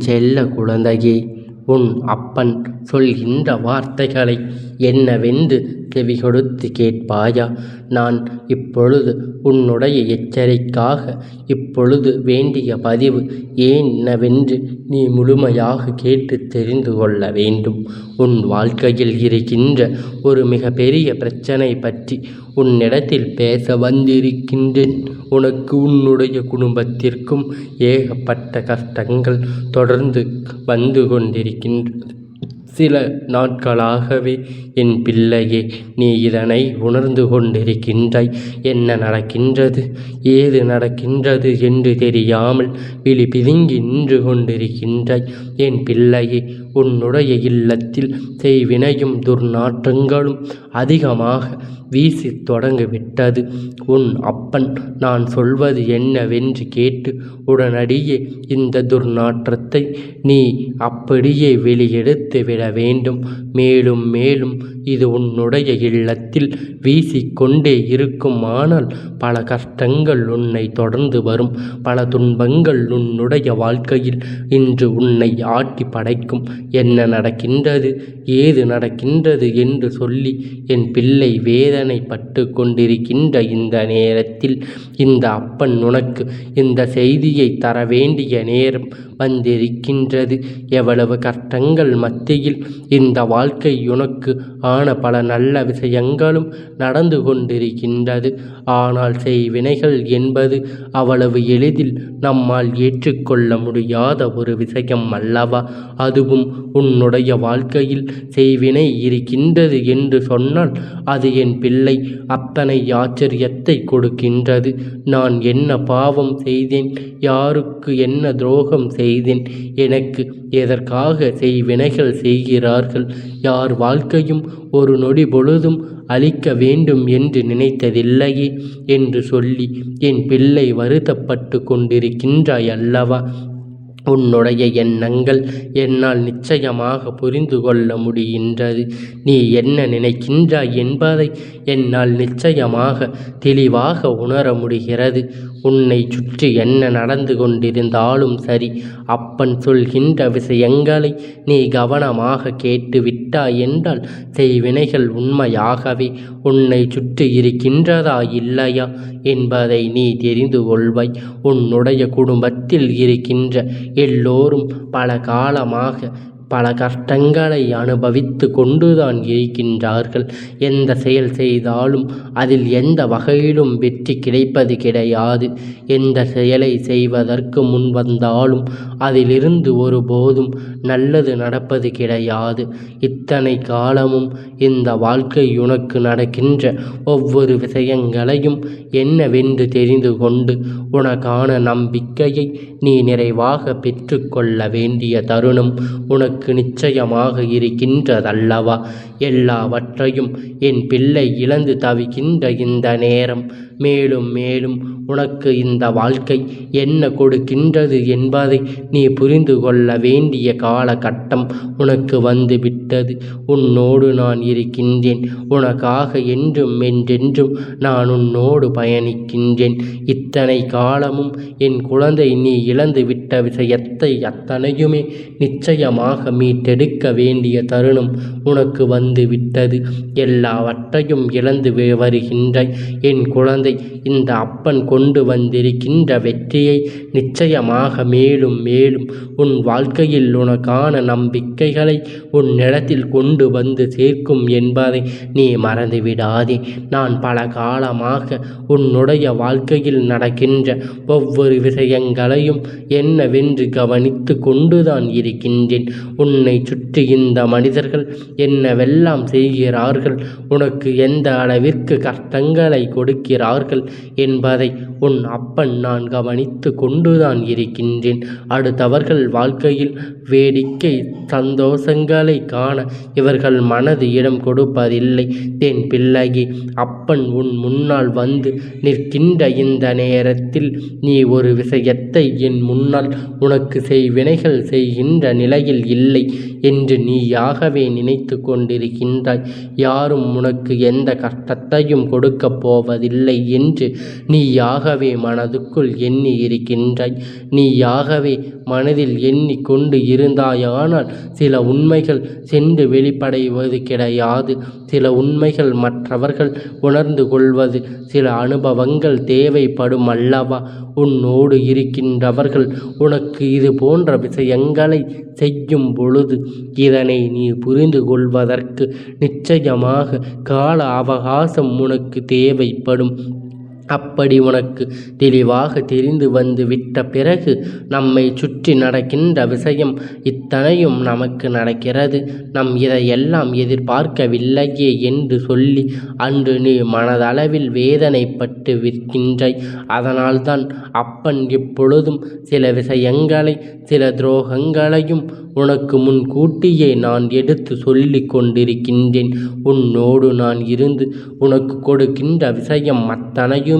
செல்ல குழந்தையே உன் அப்பன் சொல்கின்ற வார்த்தைகளை என்னவென்று செவி கொடுத்து கேட்பாயா? நான் இப்பொழுது உன்னுடைய எச்சரிக்காக இப்பொழுது வேண்டிய பதிவு என்னவென்று நீ முழுமையாக கேட்டு தெரிந்து கொள்ள வேண்டும். உன் வாழ்க்கையில் இருக்கின்ற ஒரு மிகப்பெரிய பிரச்சனை பற்றி உன்னிடத்தில் பேச வந்திருக்கின்றேன். உனக்கு உன்னுடைய குடும்பத்திற்கும் ஏகப்பட்ட கஷ்டங்கள் தொடர்ந்து வந்து கொண்டிருக்கின்றது சில நாட்களாகவே என் பிள்ளையே நீ இதனை உணர்ந்து கொண்டிருக்கின்றாய். என்ன நடக்கின்றது? ஏது நடக்கின்றது என்று தெரியாமல் விழி பிதுங்கி நின்று கொண்டிருக்கின்றாய். என் பிள்ளையே உன்னுடைய இல்லத்தில் செய்வினையும் துர்நாற்றங்களும் அதிகமாக வீசி தொடங்கிவிட்டது. உன் அப்பன் நான் சொல்வது என்னவென்று கேட்டு உடனடியே இந்த துர்நாற்றத்தை நீ அப்படியே வெளியெடுத்து விட வேண்டும். மேலும் மேலும் இது உன்னுடைய இல்லத்தில் வீசிக்கொண்டே இருக்குமானால் பல கஷ்டங்கள் உன்னை தொடர்ந்து வரும். பல துன்பங்கள் உன்னுடைய வாழ்க்கையில் இன்று உன்னை ஆட்டி படைக்கும் என்ன நடக்கின்றது ஏது நடக்கின்றது என்று சொல்லி என் பிள்ளை வேதனை பட்டு கொண்டிருக்கின்ற இந்த நேரத்தில் இந்த அப்பன் உனக்கு இந்த செய்தியை தர வேண்டிய நேரம் வந்திருக்கின்றது. எவ்வளவு கஷ்டங்கள் மத்தியில் இந்த வாழ்க்கை உனக்கு ஆன பல நல்ல விஷயங்களும் நடந்து கொண்டிருக்கின்றது. ஆனால் செய்வினைகள் என்பது அவ்வளவு எளிதில் நம்மால் ஏற்றுக்கொள்ள முடியாத ஒரு விஷயம் அல்லவா? அதுவும் உன்னுடைய வாழ்க்கையில் செய்வினை இருக்கின்றது என்று சொன்னால் அது என் பிள்ளை அத்தனை ஆச்சரியத்தை கொடுக்கின்றது. நான் என்ன பாவம் செய்தேன்? யாருக்கு என்ன துரோகம் செய்தேன்? எனக்கு எதற்காக செய்வினைகள் செய்கிறார்கள்? யார் வாழ்க்கையும் ஒரு நொடி பொழுதும் அழிக்க வேண்டும் என்று நினைத்ததில்லையே என்று சொல்லி என் பிள்ளை வருத்தப்பட்டு கொண்டிருக்கின்றாய் அல்லவா? உன்னுடைய எண்ணங்கள் என்னால் நிச்சயமாக புரிந்து கொள்ள முடிகின்றது. நீ என்ன நினைக்கின்றாய் என்பதை என்னால் நிச்சயமாக தெளிவாக உணர முடிகிறது. உன்னை சுற்றி என்ன நடந்து கொண்டிருந்தாலும் சரி அப்பன் சொல்கின்ற விஷயங்களை நீ கவனமாக கேட்டு விட்டாய் என்றால் செய்வினைகள் உண்மையாகவே உன்னை சுற்றி இருக்கின்றதா இல்லையா என்பதை நீ தெரிந்து கொள்வாய். உன்னுடைய குடும்பத்தில் இருக்கின்ற எல்லோரும் பல காலமாக பல கஷ்டங்களை அனுபவித்து கொண்டுதான் இருக்கின்றார்கள் எந்த செயல் செய்தாலும் அதில் எந்த வகையிலும் வெற்றி கிடைப்பது கிடையாது. எந்த செயலை செய்வதற்கு முன் வந்தாலும் அதிலிருந்து ஒருபோதும் நல்லது நடப்பது கிடையாது. இத்தனை காலமும் இந்த வாழ்க்கை உனக்கு நடக்கின்ற ஒவ்வொரு விஷயங்களையும் என்னவென்று தெரிந்து கொண்டு உனக்கான நம்பிக்கையை நீ நிறைவாக பெற்றுக்கொள்ள வேண்டிய தருணம் உனக்கு உனக்கு நிச்சயமாக இருக்கின்றதல்லவா? எல்லாவற்றையும் என் பிள்ளை இழந்து தவிக்கின்ற இந்த நேரம். மேலும் மேலும் உனக்கு இந்த வாழ்க்கை என்ன கொடுக்கின்றது என்பதை நீ புரிந்து கொள்ள வேண்டிய காலகட்டம் உனக்கு வந்து விட்டது. உன்னோடு நான் இருக்கின்றேன். உனக்காக என்றும் என்றென்றும் நான் உன்னோடு பயணிக்கின்றேன். இத்தனை காலமும் என் குழந்தை நீ இழந்து விட்ட விஷயத்தை அத்தனையுமே நிச்சயமாக மீட்டெடுக்க வேண்டிய தருணம் உனக்கு வந்து விட்டது. எல்லாவற்றையும் இழந்து வருகின்றாய் என் குழந்தை இந்த அப்பன் கொண்டு வந்திருக்கின்ற வெற்றியை நிச்சயமாக மேலும் மேலும் உன் வாழ்க்கையில் உனக்கான நம்பிக்கைகளை உன் நிலத்தில் கொண்டு வந்து சேர்க்கும் என்பதை நீ மறந்துவிடாதே. நான் பல காலமாக உன்னுடைய வாழ்க்கையில் நடக்கின்ற ஒவ்வொரு விஷயங்களையும் என்னவென்று கவனித்து கொண்டுதான் இருக்கின்றேன். உன்னை சுற்றி இந்த மனிதர்கள் என்னவெல்லாம் செய்கிறார்கள்? உனக்கு எந்த அளவிற்கு கஷ்டங்களை கொடுக்கிறார்கள் என்பதை உன் அப்பன் நான் கவனித்து கொண்டுதான் இருக்கின்றேன். அடுத்தவர்கள் வாழ்க்கையில் வேடிக்கை சந்தோஷங்களை காண இவர்கள் மனது இடம் கொடுப்பதில்லை. தென் பிள்ளையே அப்பன் உன் முன்னால் வந்து நிற்கின்ற இந்த நேரத்தில் நீ ஒரு விஷயத்தை என் முன்னால் உனக்கு செய்வினைகள் செய்கின்ற நிலையில் இல்லை. 林。என்று நீயாகவே நினைத்து கொண்டிருக்கின்றாய். யாரும் உனக்கு எந்த கஷ்டத்தையும் கொடுக்கப் போவதில்லை என்று நீயாகவே மனதுக்குள் எண்ணி இருக்கின்றாய் நீயாகவே மனதில் எண்ணி கொண்டு இருந்தாயானால் சில உண்மைகள் சென்று வெளிப்படைவது கிடையாது. சில உண்மைகள் மற்றவர்கள் உணர்ந்து கொள்வது சில அனுபவங்கள் தேவைப்படும் அல்லவா? உன்னோடு இருக்கின்றவர்கள் உனக்கு இது போன்ற விஷயங்களை செய்யும் பொழுது இதனை நீ புரிந்து கொள்வதற்கு நிச்சயமாக கால அவகாசம் உனக்கு தேவைப்படும். அப்படி உனக்கு தெளிவாக தெரிந்து வந்து விட்ட பிறகு நம்மை சுற்றி நடக்கின்ற விஷயம் இத்தனையும் நமக்கு நடக்கிறது. நம் இதையெல்லாம் எதிர்பார்க்கவில்லையே என்று சொல்லி அன்று நீ மனதளவில் வேதனைப்பட்டு விற்கின்றாய். அதனால்தான் அப்பன் எப்பொழுதும் சில விஷயங்களை சில துரோகங்களையும் உனக்கு முன்கூட்டியே நான் எடுத்து சொல்லி கொண்டிருக்கின்றேன். உன்னோடு நான் இருந்து உனக்கு கொடுக்கின்ற விஷயம் அத்தனையும்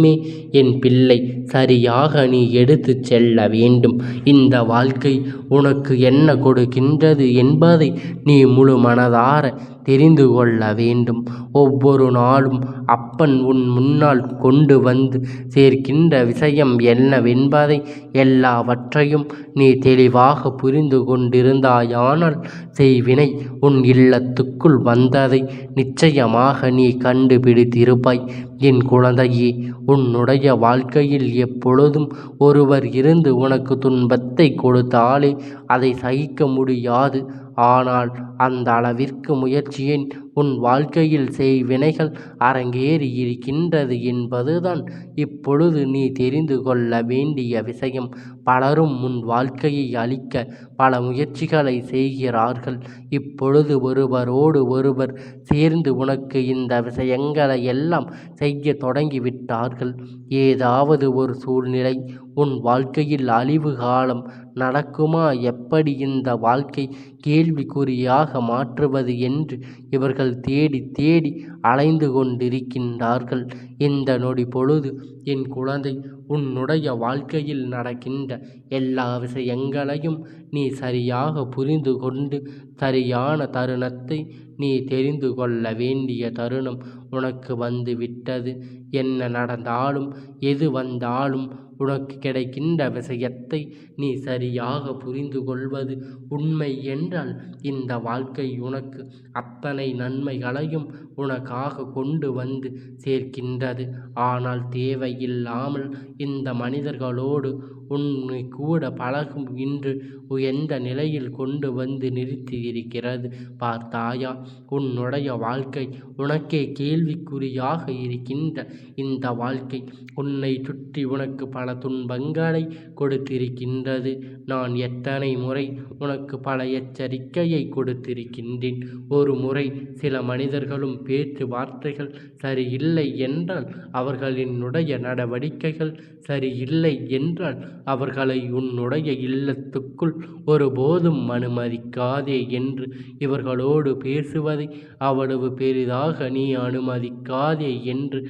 என் பிள்ளை சரியாக நீ எடுத்து செல்ல வேண்டும். இந்த வாழ்க்கை உனக்கு என்ன கொடுக்கின்றது என்பதை நீ முழு மனதார தெரிந்து கொள்ள வேண்டும். ஒவ்வொரு நாளும் அப்பன் உன் முன்னால் கொண்டு வந்து சேர்க்கின்ற விஷயம் என்னவென்பதை எல்லாவற்றையும் நீ தெளிவாக புரிந்து கொண்டிருந்தாயானால் செய்வினை உன் இல்லத்துக்குள் வந்ததை நிச்சயமாக நீ கண்டுபிடித்திருப்பாய். என் குழந்தையே உன்னுடைய வாழ்க்கையில் எப்பொழுதும் ஒருவர் இருந்து உனக்கு துன்பத்தை கொடுத்தாலே அதை சகிக்க முடியாது. ஆனால் அந்த அளவிற்கு முயற்சியின் உன் வாழ்க்கையில் செய்வினைகள் அரங்கேறி இருக்கின்றது என்பதுதான். இப்பொழுது நீ தெரிந்து கொள்ள வேண்டிய விஷயம். பலரும் உன் வாழ்க்கையை அழிக்க பல முயற்சிகளை செய்கிறார்கள். இப்பொழுது ஒருவரோடு ஒருவர் சேர்ந்து உனக்கு இந்த விஷயங்களை எல்லாம் செய்ய தொடங்கிவிட்டார்கள். ஏதாவது ஒரு சூழ்நிலை உன் வாழ்க்கையில் அழிவு காலம் நடக்குமா? எப்படி இந்த வாழ்க்கை கேள்விக்குறியாக மாற்றுவது என்று இவர்கள் தேடி தேடி அலைந்து கொண்டிருக்கின்றார்கள். இந்த நொடி பொழுது என் குழந்தை உன்னுடைய வாழ்க்கையில் நடக்கின்ற எல்லா விஷயங்களையும் நீ சரியாக புரிந்து கொண்டு சரியான தருணத்தை நீ தெரிந்து கொள்ள வேண்டிய தருணம் உனக்கு வந்து விட்டது. என்ன நடந்தாலும் எது வந்தாலும் உனக்கு கிடைக்கின்ற விஷயத்தை நீ சரியாக புரிந்து கொள்வது உண்மை என்றால் இந்த வாழ்க்கை உனக்கு அத்தனை நன்மைகளையும் உனக்காக கொண்டு வந்து சேர்க்கின்றது. ஆனால் தேவையில்லாமல் இந்த மனிதர்களோடு உன்னை கூட பழகும் இன்று எந்த நிலையில் கொண்டு வந்து நிறுத்தி இருக்கிறது பார்த்தாயா உன்னுடைய வாழ்க்கை உனக்கே கேள்விக்குறியாக இருக்கின்ற இந்த வாழ்க்கை உன்னை சுற்றி உனக்கு பல துன்பங்களை கொடுத்திருக்கின்றது. நான் எத்தனை முறை உனக்கு பல எச்சரிக்கையை கொடுத்திருக்கின்றேன். ஒரு முறை சில மனிதர்களும் பேச்சு வார்த்தைகள் சரியில்லை என்றால் அவர்களினுடைய நடவடிக்கைகள் சரியில்லை என்றால் அவர்களை உன்னுடைய இல்லத்துக்குள் ஒருபோதும் அனுமதிக்காதே என்று இவர்களோடு பேசுவதை அவ்வளவு பெரிதாக நீ அனுமதிக்காதே என்று.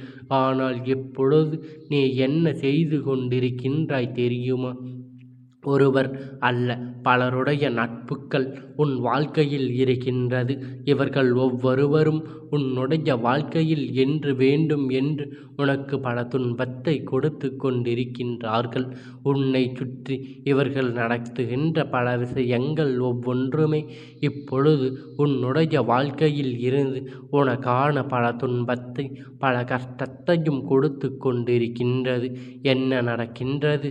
ஆனால் எப்பொழுது நீ என்ன செய்து கொண்டிருக்கின்றாய் தெரியுமா? ஒருவர் அல்ல பலருடைய நட்புகள் உன் வாழ்க்கையில் இருக்கின்றது. இவர்கள் ஒவ்வொருவரும் உன்னுடைய வாழ்க்கையில் என்று வேண்டும் என்று உனக்கு பல துன்பத்தை கொடுத்து கொண்டிருக்கின்றார்கள். உன்னை சுற்றி இவர்கள் நடத்துகின்ற பல விஷயங்கள் ஒவ்வொன்றுமே இப்பொழுது உன்னுடைய வாழ்க்கையில் இருந்து உனக்கான பல துன்பத்தை பல கஷ்டத்தையும் கொடுத்து கொண்டிருக்கின்றது. என்ன நடக்கின்றது?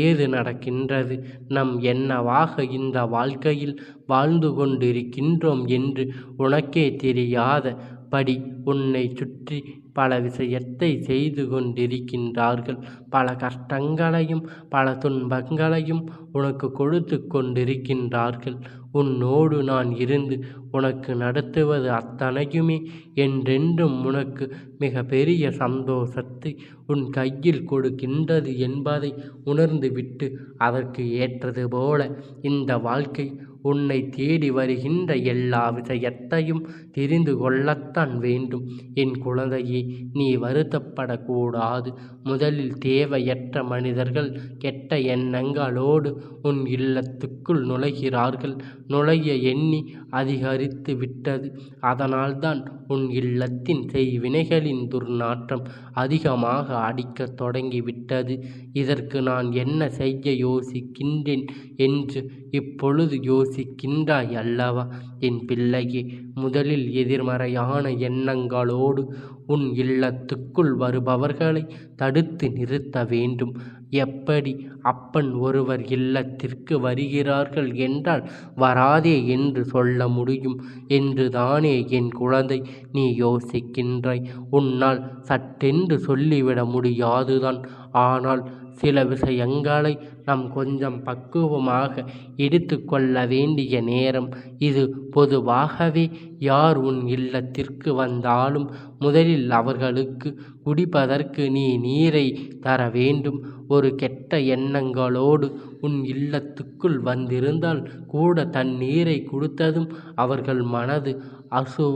ஏது நடக்கின்றது? நம் என்னவாக இந்த வாழ்க்கையில் வாழ்ந்து கொண்டிருக்கின்றோம் என்று உனக்கே தெரியாத படி உன்னை சுற்றி பல விஷயத்தை செய்து கொண்டிருக்கின்றார்கள். பல கஷ்டங்களையும் பல துன்பங்களையும் உனக்கு கொடுத்து கொண்டிருக்கின்றார்கள். உன்னோடு நான் இருந்து உனக்கு நடத்துவது அத்தனையுமே. என்றென்றும் உனக்கு மிக பெரிய சந்தோஷத்தை உன் கையில் கொடுக்கின்றது என்பதை உணர்ந்துவிட்டு அதற்கு ஏற்றது போல இந்த வாழ்க்கை உன்னை தேடி வருகின்ற எல்லா விஷயத்தையும் தெரிந்து கொள்ளத்தான் வேண்டும். என் குழந்தையே நீ வருத்தப்படக்கூடாது. முதலில் தேவையற்ற மனிதர்கள் கெட்ட எண்ணங்களோடு உன் இல்லத்துக்குள் நுழைகிறார்கள். நுழைய எண்ணி அதிகரித்து விட்டது. அதனால்தான் உன் இல்லத்தின் செய்வினைகளின் துர்நாற்றம் அதிகமாக அடிக்கத் தொடங்கிவிட்டது. இதற்கு நான் என்ன செய்ய யோசிக்கின்றேன் என்று இப்பொழுது யோசிக்கின்றாய் அல்லவா? என் பிள்ளையே முதலில் எதிர்மறையான எண்ணங்களோடு உன் இல்லத்துக்குள் வருபவர்களை தடுத்து நிறுத்த வேண்டும். எப்படி அப்பன் ஒருவர் இல்லத்திற்கு வருகிறார்கள் என்றால் வராதே என்று சொல்ல முடியும். என்று தானே என் குழந்தை நீ யோசிக்கின்றாய். உன்னால் சட்டென்று சொல்லிவிட முடியாதுதான். ஆனால் சில விஷயங்களை நாம் கொஞ்சம் பக்குவமாக எடுத்து கொள்ள வேண்டிய நேரம் இது. பொதுவாகவே யார் உன் இல்லத்திற்கு வந்தாலும் முதலில் அவர்களுக்கு குடிப்பதற்கு நீ நீரை தர வேண்டும். ஒரு கெட்ட எண்ணங்களோடு உன் இல்லத்துக்குள் வந்திருந்தால் கூட தண்ணீரை கொடுத்ததும் அவர்கள் மனது அசு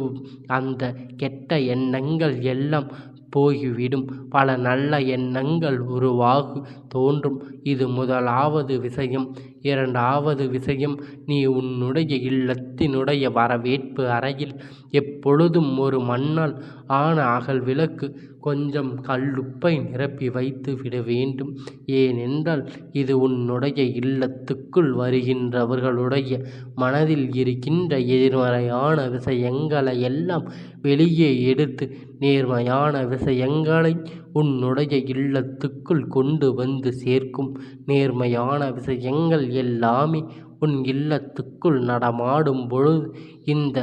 அந்த கெட்ட எண்ணங்கள் எல்லாம் போய்விடும் பல நல்ல எண்ணங்கள் உருவாகு. தோன்றும். இது முதலாவது விஷயம். இரண்டாவது விஷயம் நீ உன்னுடைய இல்லத்தினுடைய வரவேற்பு அறையில் எப்பொழுதும் ஒரு மண்ணால் ஆன அகல் விளக்கு கொஞ்சம் கல்லுப்பை நிரப்பி வைத்து விட வேண்டும். ஏனென்றால் இது உன்னுடைய இல்லத்துக்குள் வருகின்றவர்களுடைய மனதில் இருக்கின்ற எதிர்மறையான விஷயங்களை எல்லாம் வெளியே எடுத்து நேர்மையான விஷயங்களை உன்னுடைய இல்லத்துக்குள் கொண்டு வந்து சேர்க்கும் நேர்மையான விஷயங்கள் எல்லாமே உன் இல்லத்துக்குள் நடமாடும் பொழுது இந்த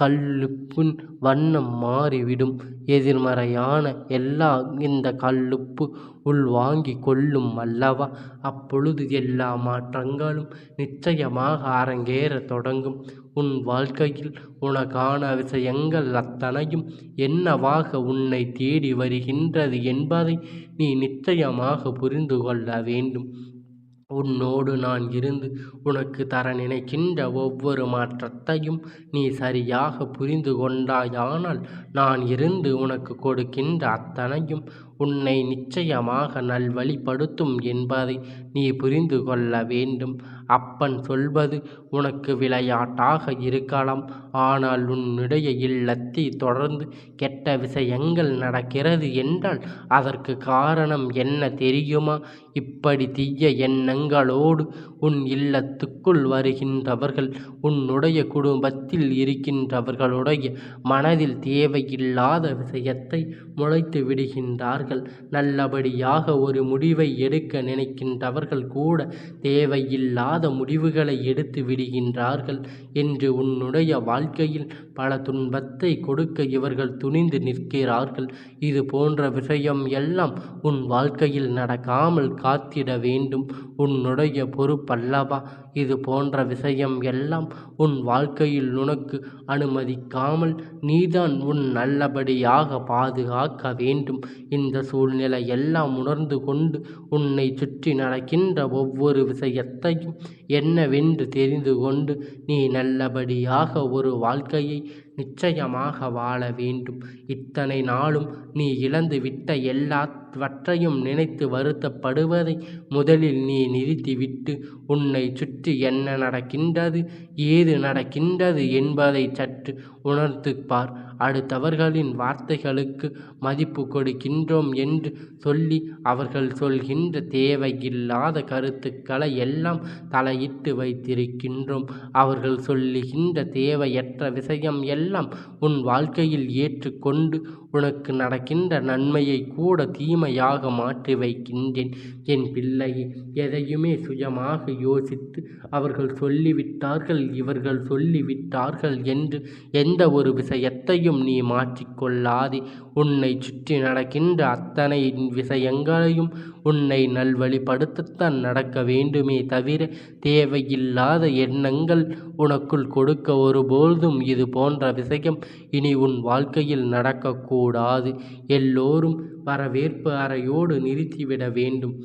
கல்லுப்பின் வண்ணம் மாறிவிடும். எதிர்மறையான எல்லா இந்த கல்லுப்பு உள்வாங்கி கொள்ளும் அல்லவா? அப்பொழுது எல்லா மாற்றங்களும் நிச்சயமாக அரங்கேறத் தொடங்கும். உன் வாழ்க்கையில் உனக்கான விஷயங்கள் அத்தனையும் என்னவாக உன்னை தேடி வருகின்றது என்பதை நீ நிச்சயமாக புரிந்து கொள்ள வேண்டும். உன்னோடு நான் இருந்து உனக்கு தர நினைக்கின்ற ஒவ்வொரு மாற்றத்தையும் நீ சரியாக புரிந்து கொண்டாயானால் நான் இருந்து உனக்கு கொடுக்கின்ற அத்தனையும் உன்னை நிச்சயமாக நல்வழிப்படுத்தும் என்பதை நீ புரிந்து கொள்ள வேண்டும். அப்பன் சொல்வது உனக்கு விளையாட்டாக இருக்கலாம். ஆனால் உன்னுடைய இல்லத்தை தொடர்ந்து கெட்ட விஷயங்கள் நடக்கிறது என்றால் அதற்கு காரணம் என்ன தெரியுமா? இப்படி தீய எண்ணங்களோடு உன் இல்லத்துக்குள் வருகின்றவர்கள் உன்னுடைய குடும்பத்தில் இருக்கின்றவர்களுடைய மனதில் தேவையில்லாத விஷயத்தை முளைத்து விடுகின்றார்கள். நல்லபடியாக ஒரு முடிவை எடுக்க நினைக்கின்றவர்கள் கூட தேவையில்லாத முடிவுகளை எடுத்து விடுகின்றார்கள் என்று உன்னுடைய வாழ்க்கையில் பல துன்பத்தை கொடுக்க இவர்கள் துணிந்து நிற்கிறார்கள். இது போன்ற விஷயம் எல்லாம் உன் வாழ்க்கையில் நடக்காமல் காத்திட வேண்டும். உன்னுடைய பொறுப்பல்லவா? இது போன்ற விஷயம் எல்லாம் உன் வாழ்க்கையில் உனக்கு அனுமதிக்காமல் நீதான் உன் நல்லபடியாக பாதுகாக்க வேண்டும். இந்த சூழ்நிலை எல்லாம் உணர்ந்து கொண்டு உன்னை சுற்றி நடக்கின்ற ஒவ்வொரு விஷயத்தையும் என்னவென்று தெரிந்து கொண்டு நீ நல்லபடியாக ஒரு வாழ்க்கையை நிச்சயமாக வாழ வேண்டும். இத்தனை நாளும் நீ இழந்து விட்ட எல்லாவற்றையும் நினைத்து வருத்தப்படுவதை முதலில் நீ நிறுத்திவிட்டு உன்னை சுற்றி என்ன நடக்கின்றது ஏது நடக்கின்றது என்பதை சற்று உணர்ந்து பார். அடுத்தவர்களின் வார்த்தைகளுக்கு மதிப்பு கொடுக்கின்றோம் என்று சொல்லி அவர்கள் சொல்கின்ற தேவையில்லாத கருத்துக்களை எல்லாம் தலையிட்டு வைத்திருக்கின்றோம். அவர்கள் சொல்லுகின்ற தேவையற்ற விஷயம் எல்லாம் உன் வாழ்க்கையில் ஏற்றுக்கொண்டு உனக்கு நடக்கின்ற நன்மையை கூட தீமையாக மாற்றி வைக்கின்றேன். என் பிள்ளையை எதையுமே சுயமாக யோசித்து அவர்கள் சொல்லிவிட்டார்கள் இவர்கள் சொல்லிவிட்டார்கள் என்று எந்த ஒரு விஷயத்தையும் நீ மாற்றிக்கொள்ளாதே. உன்னை சுற்றி நடக்கின்ற அத்தனை விஷயங்களையும் உன்னை நல்வழிப்படுத்தத்தான் நடக்க வேண்டுமே தவிர தேவையில்லாத எண்ணங்கள் உனக்குள் கொடுக்க ஒருபொழுதும் இது போன்ற விஷயம் இனி உன் வாழ்க்கையில் நடக்கக்கூடாது. எல்லோரும் வரவேற்பு அறையோடு நிறுத்திவிட வேண்டும்.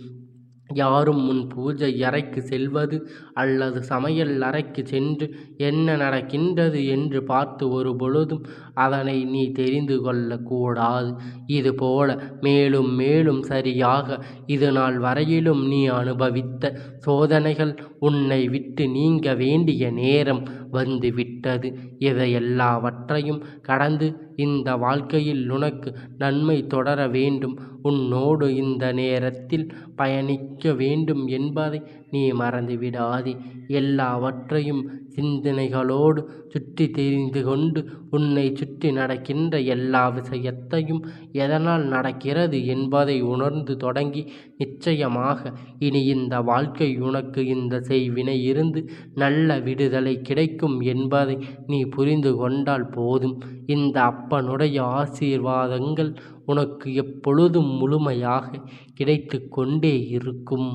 யாரும் உன் பூஜை அறைக்கு செல்வது அல்லது சமையல் அறைக்கு சென்று என்ன நடக்கின்றது என்று பார்த்து ஒரு பொழுதும் அதனை நீ தெரிந்து கொள்ளக்கூடாது. இதுபோல மேலும் மேலும் சரியாக இது நாள் வரையிலும் நீ அனுபவித்த சோதனைகள் உன்னை விட்டு நீங்க வேண்டிய நேரம் வந்து விட்டது. இதையெல்லாவற்றையும் கடந்து இந்த வாழ்க்கையில் உனக்கு நன்மை தொடர வேண்டும். உன்னோடு இந்த நேரத்தில் பயணிக்க வேண்டும் என்பதை நீ மறந்துவிடாதே எல்லாவற்றையும் சிந்தனைகளோடு சுற்றி தெரிந்து கொண்டு உன்னை சுற்றி நடக்கின்ற எல்லா விஷயத்தையும் எதனால் நடக்கிறது என்பதை உணர்ந்து தொடங்கி நிச்சயமாக இனி இந்த வாழ்க்கை உனக்கு இந்த செய்வினை இருந்து நல்ல விடுதலை கிடைக்கும் என்பதை நீ புரிந்து கொண்டால் போதும். இந்த அப்பனுடைய ஆசீர்வாதங்கள் உனக்கு எப்பொழுதும் முழுமையாக கிடைத்து கொண்டே இருக்கும்.